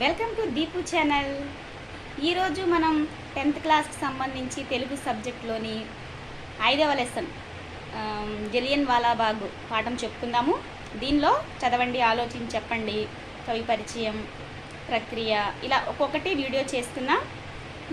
Welcome to Deepu channel. ఈరోజు మనం tenth క్లాస్కి సంబంధించి తెలుగు సబ్జెక్ట్లోని ఐదవ లెసన్ జలియన్ వాలాబాగ్ పాఠం చెప్పుకుందాము దీనిలో చదవండి ఆలోచించి చెప్పండి కవి పరిచయం ప్రక్రియ ఇలా ఒక్కొక్కటి వీడియో చేస్తున్నా.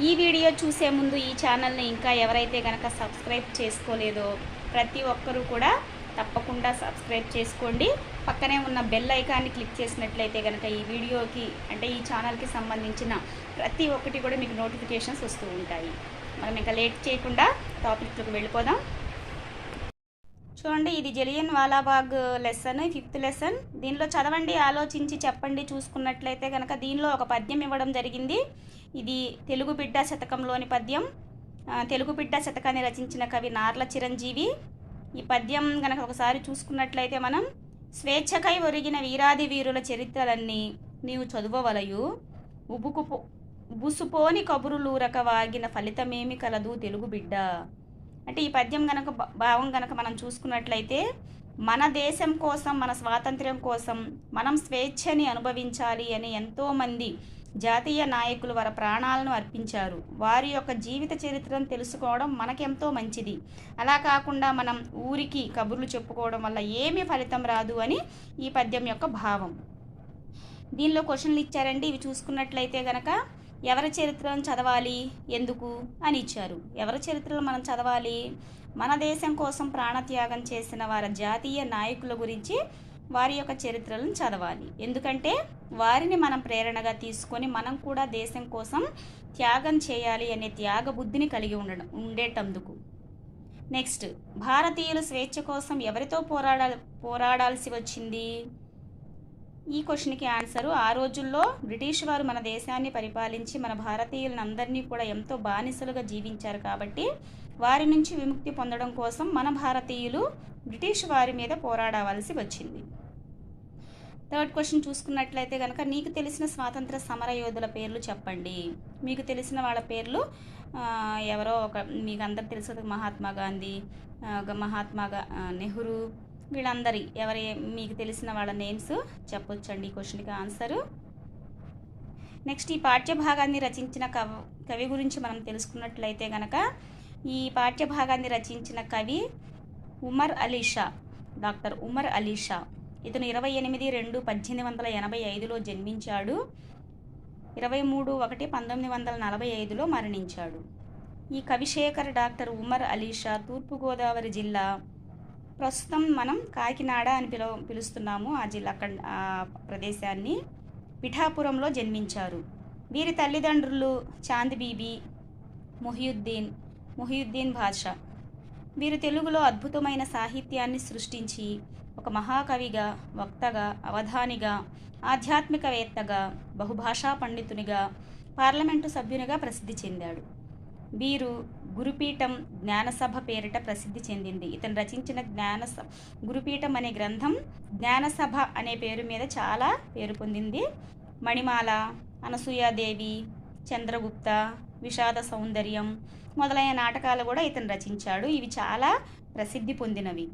ఈ వీడియో చూసే ముందు ఈ ఛానల్ని ఇంకా ఎవరైతే కనుక సబ్స్క్రైబ్ చేసుకోలేదో ప్రతి ఒక్కరూ కూడా తప్పకుండా సబ్స్క్రైబ్ చేసుకోండి. పక్కనే ఉన్న బెల్ ఐకాన్ని క్లిక్ చేసినట్లయితే కనుక ఈ వీడియోకి అంటే ఈ ఛానల్కి సంబంధించిన ప్రతి ఒక్కటి కూడా మీకు నోటిఫికేషన్స్ వస్తూ ఉంటాయి. మనం ఇంకా లేట్ చేయకుండా టాపిక్లోకి వెళ్ళిపోదాం. చూడండి ఇది Jallian Walabagh lesson fifth lesson దీనిలో చదవండి ఆలోచించి చెప్పండి చూసుకున్నట్లయితే కనుక దీనిలో ఒక పద్యం ఇవ్వడం జరిగింది. ఇది తెలుగు బిడ్డ శతకంలోని పద్యం. తెలుగు బిడ్డ శతకాన్ని రచించిన కవి నార్ల చిరంజీవి. ఈ పద్యం కనుక ఒకసారి చూసుకున్నట్లయితే మనం స్వేచ్ఛకై ఒరిగిన వీరాది వీరుల చరిత్రలన్నీ నీవు చదువవలయు. ఉబుకుపో ఉబుసుపోని కబురులూరక వాగిన ఫలితమేమి కలదు తెలుగు బిడ్డ. అంటే ఈ పద్యం గనక భావం గనక మనం చూసుకున్నట్లయితే మన దేశం కోసం మన స్వాతంత్ర్యం కోసం మనం స్వేచ్ఛని అనుభవించాలి అని ఎంతోమంది జాతీయ నాయకులు వారి ప్రాణాలను అర్పించారు. వారి యొక్క జీవిత చరిత్రను తెలుసుకోవడం మనకెంతో మంచిది. అలా కాకుండా మనం ఊరికి కబుర్లు చెప్పుకోవడం వల్ల ఏమీ ఫలితం రాదు అని ఈ పద్యం యొక్క భావం. దీనిలో క్వశ్చన్లు ఇచ్చారండి. ఇవి చూసుకున్నట్లయితే గనక ఎవరి చరిత్రను చదవాలి? ఎందుకు? అని ఇచ్చారు. ఎవరి చరిత్రలు మనం చదవాలి? మన దేశం కోసం ప్రాణత్యాగం చేసిన వారి జాతీయ నాయకుల గురించి వారి యొక్క చరిత్రలను చదవాలి. ఎందుకంటే వారిని మనం ప్రేరణగా తీసుకొని మనం కూడా దేశం కోసం త్యాగం చేయాలి అనే త్యాగ బుద్ధిని కలిగి ఉండడం ఉండేటందుకు. నెక్స్ట్ భారతీయులు స్వేచ్ఛ కోసం ఎవరితో పోరాడ పోరాడాల్సి వచ్చింది? ఈ క్వశ్చన్కి ఆన్సరు ఆ రోజుల్లో బ్రిటిష్ వారు మన దేశాన్ని పరిపాలించి మన భారతీయులను అందరినీ కూడా ఎంతో బానిసలుగా జీవించారు కాబట్టి వారి నుంచి విముక్తి పొందడం కోసం మన భారతీయులు బ్రిటిష్ వారి మీద పోరాడవలసి వచ్చింది. థర్డ్ క్వశ్చన్ చూసుకున్నట్లయితే కనుక నీకు తెలిసిన స్వాతంత్ర సమర యోధుల పేర్లు చెప్పండి. మీకు తెలిసిన వాళ్ళ పేర్లు ఎవరో ఒక మీకు అందరు తెలుసు మహాత్మా గాంధీ మహాత్మా నెహ్రూ. వీళ్ళందరి ఎవరి మీకు తెలిసిన వాళ్ళ నేమ్స్ చెప్పొచ్చండి ఈ క్వశ్చన్కి ఆన్సరు. నెక్స్ట్ ఈ పాఠ్యభాగాన్ని రచించిన కవ కవి గురించి మనం తెలుసుకున్నట్లయితే గనక ఈ పాఠ్యభాగాన్ని రచించిన కవి ఉమర్ అలీషా డాక్టర్ ఉమర్ అలీషా ఇతను ఇరవై ఎనిమిది రెండు పద్దెనిమిది వందల ఎనభై ఐదులో జన్మించాడు. ఇరవై మూడు ఒకటి పంతొమ్మిది వందల నలభై ఐదులో మరణించాడు. ఈ కవిశేఖర్ డాక్టర్ ఉమర్ అలీషా తూర్పుగోదావరి జిల్లా ప్రస్తుతం మనం కాకినాడ అని పిలవ పిలుస్తున్నాము. ఆ జిల్లా అక్కడ ఆ ప్రదేశాన్ని పిఠాపురంలో జన్మించారు. వీరి తల్లిదండ్రులు చాంద్ బీబీ మొహియుద్దీన్ మొహియుద్దీన్ బాద్షా. వీరు తెలుగులో అద్భుతమైన సాహిత్యాన్ని సృష్టించి ఒక మహాకవిగా వక్తగా అవధానిగా ఆధ్యాత్మికవేత్తగా బహుభాషా పండితునిగా పార్లమెంటు సభ్యునిగా ప్రసిద్ధి చెందాడు. వీరు గురుపీఠం జ్ఞానసభ పేరిట ప్రసిద్ధి చెందింది. ఇతను రచించిన జ్ఞానస గురుపీఠం అనే గ్రంథం జ్ఞానసభ అనే పేరు మీద చాలా పేరు పొందింది. మణిమాల అనసూయాదేవి చంద్రగుప్త విషాద సౌందర్యం మొదలైన నాటకాలు కూడా ఇతను రచించాడు. ఇవి చాలా ప్రసిద్ధి పొందినవి.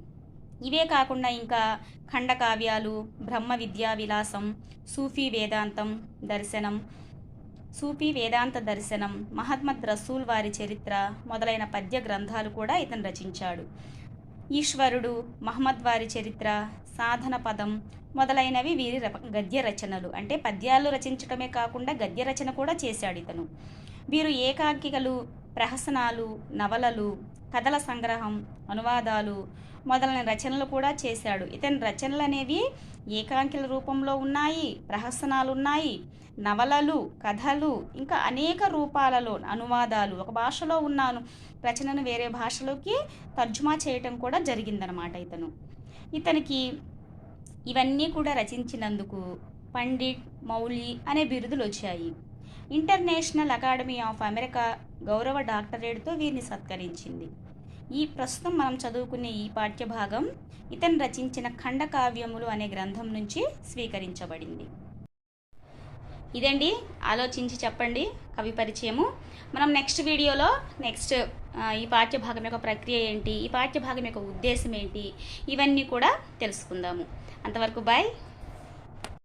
ఇవే కాకుండా ఇంకా ఖండకావ్యాలు బ్రహ్మ విద్యా విలాసం సూఫీ వేదాంతం దర్శనం సూఫీ వేదాంత దర్శనం మహమ్మద్ రసూల్ వారి చరిత్ర మొదలైన పద్య గ్రంథాలు కూడా ఇతను రచించాడు. ఈశ్వరుడు మహమ్మద్ వారి చరిత్ర సాధన పదం మొదలైనవి వీరి గద్య రచనలు. అంటే పద్యాలు రచించడమే కాకుండా గద్య రచన కూడా చేశాడు ఇతను. వీరు ఏకాంకికలు ప్రహసనాలు నవలలు కథల సంగ్రహం అనువాదాలు మొదలైన రచనలు కూడా చేశాడు. ఇతని రచనలు అనేవి ఏకాంకిల రూపంలో ఉన్నాయి ప్రహసనాలు ఉన్నాయి నవలలు కథలు ఇంకా అనేక రూపాలలో అనువాదాలు ఒక భాషలో ఉన్నాను. రచనను వేరే భాషలోకి తర్జుమా చేయటం కూడా జరిగిందనమాట ఇతను. ఇతనికి ఇవన్నీ కూడా రచించినందుకు పండిట్ మౌలి అనే బిరుదులు వచ్చాయి. ఇంటర్నేషనల్ అకాడమీ ఆఫ్ అమెరికా గౌరవ డాక్టరేట్తో వీరిని సత్కరించింది. ఈ ప్రస్తుతం మనం చదువుకునే ఈ పాఠ్యభాగం ఇతను రచించిన ఖండకావ్యములు అనే గ్రంథం నుంచి స్వీకరించబడింది. ఇదండి. ఆలోచించి చెప్పండి. కవి పరిచయము. మనం నెక్స్ట్ వీడియోలో నెక్స్ట్ ఈ పాఠ్యభాగం యొక్క ప్రక్రియ ఏంటి? ఈ పాఠ్యభాగం యొక్క ఉద్దేశం ఏంటి? ఇవన్నీ కూడా తెలుసుకుందాము. అంతవరకు బాయ్.